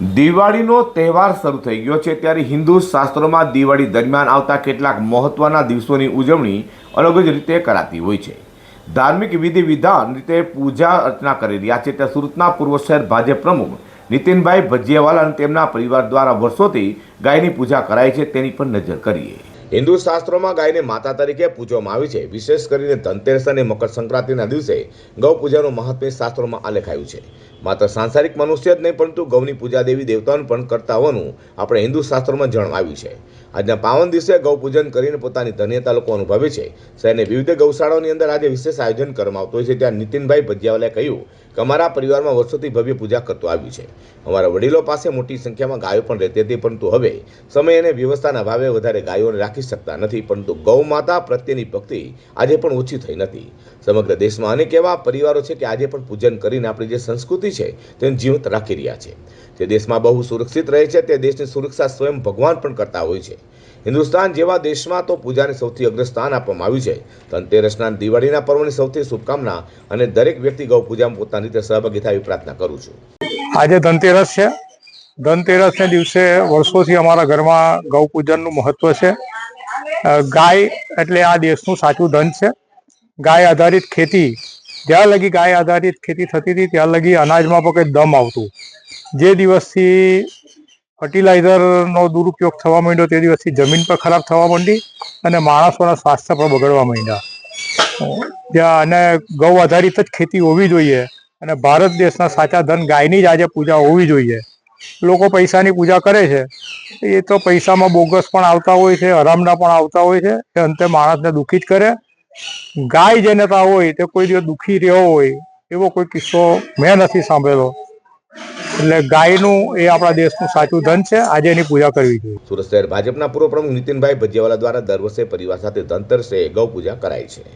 દિવાળીનો તહેવાર શરૂ થઈ ગયો છે ત્યારે હિન્દુ શાસ્ત્રોમાં દિવાળી દરમિયાન આવતા કેટલાક મહત્વના દિવસોની ઉજવણી અલગ જ રીતે કરાતી હોય છે. ધાર્મિક વિધિ વિધાન રીતે પૂજા અર્ચના કરી રહ્યા છે ત્યાં સુરતના પૂર્વ શહેર ભાજપ પ્રમુખ નીતિનભાઈ ભજીયાવાલા અને તેમના પરિવાર દ્વારા વર્ષોથી ગાયની પૂજા કરાય છે તેની પર નજર કરીએ. હિન્દુ શાસ્ત્રોમાં ગાયને માતા તરીકે પૂજવામાં આવી છે. વિશેષ કરીને ધનતેરસ અને મકર સંક્રાંતિના દિવસે ગૌ પૂજાનું મહત્વ શાસ્ત્રોમાં આલેખાયું છે. માત્ર સાંસારિક મનુષ્ય જ નહીં, પરંતુ ગૌની પૂજા દેવી દેવતાઓને પણ કરતા હોવાનું આપણે હિન્દુ શાસ્ત્રોમાં જણાવ્યું છે. આજના પાવન દિવસે ગૌ પૂજન કરીને પોતાની ધન્યતા લોકો અનુભવે છે. શહેરની વિવિધ ગૌશાળાઓની અંદર આજે વિશેષ આયોજન કરવામાં આવતું હોય છે. ત્યાં નીતિનભાઈ ભજિયાવાલાએ કહ્યું કે અમારા પરિવારમાં વર્ષોથી ભવ્ય પૂજા કરતું આવ્યું છે. અમારા વડીલો પાસે મોટી સંખ્યામાં ગાયો પણ રહેતી હતી, પરંતુ હવે સમય અને વ્યવસ્થાના અભાવે વધારે ગાયોને રાખી શકતા નથી, પરંતુ ગૌ માતા પ્રત્યેની ભક્તિ આજે પણ ઓછી થઈ નથી. સમગ્ર દેશમાં અનેક એવા પરિવારો છે કે આજે પણ પૂજન કરીને આપણી જે સંસ્કૃતિ છે તેને જીવંત રાખી રહ્યા છે. તે દેશમાં બહુ સુરક્ષિત રહે છે, તે દેશની સુરક્ષા સ્વયં ભગવાન પણ કરતા હોય છે. હિન્દુસ્તાન જેવા દેશમાં તો પૂજાને સૌથી અગ્રસ્થાન આપવામાં આવ્યું છે. ધનતેરસના દિવાળીના પર્વની સૌથી શુભકામના અને દરેક વ્યક્તિ ગૌ પૂજામાં પોતાની રીતે સહભાગી થાય પ્રાર્થના કરું છું. આજે ધનતેરસ છે. ધનતેરસને દિવસે વર્ષોથી અમારા ઘરમાં ગૌ પૂજનનું મહત્વ છે. ગાય એટલે આ દેશનું સાચું ધન છે. ગાય આધારિત ખેતી, જ્યાં લગી ગાય આધારિત ખેતી થતી હતી, ત્યાં લગી અનાજમાં પણ કંઈ દમ આવતું. જે દિવસથી ફર્ટિલાઇઝરનો દુરુપયોગ થવા માંડ્યો, તે દિવસથી જમીન પણ ખરાબ થવા માંડી અને માણસોના સ્વાસ્થ્ય પણ બગડવા માંડ્યા. જ્યાં અને ગૌ આધારિત જ ખેતી હોવી જોઈએ અને ભારત દેશના સાચા ધન ગાયની જ આજે પૂજા હોવી જોઈએ. લોકો પૈસાની પૂજા કરે છે, એ તો પૈસામાં બોગસ પણ આવતા હોય છે, હરામના પણ આવતા હોય છે, એ અંતે માણસને દુઃખી જ કરે. ગાય જેને તા હોય, તે કોઈ દિવસ દુઃખી રહ્યો હોય, એવો કોઈ કિસ્સો મેં નથી સાંભળેલો. એટલે ગાયનું એ આપણા દેશનું સાચું ધન છે, આજે એની પૂજા કરવી જોઈએ. સુરત શહેર ભાજપના પૂર્વ પ્રમુખ નીતિનભાઈ ભજીયાવાલા દ્વારા દર વર્ષે પરિવાર સાથે ધનતેરસે ગૌ પૂજા કરાય છે.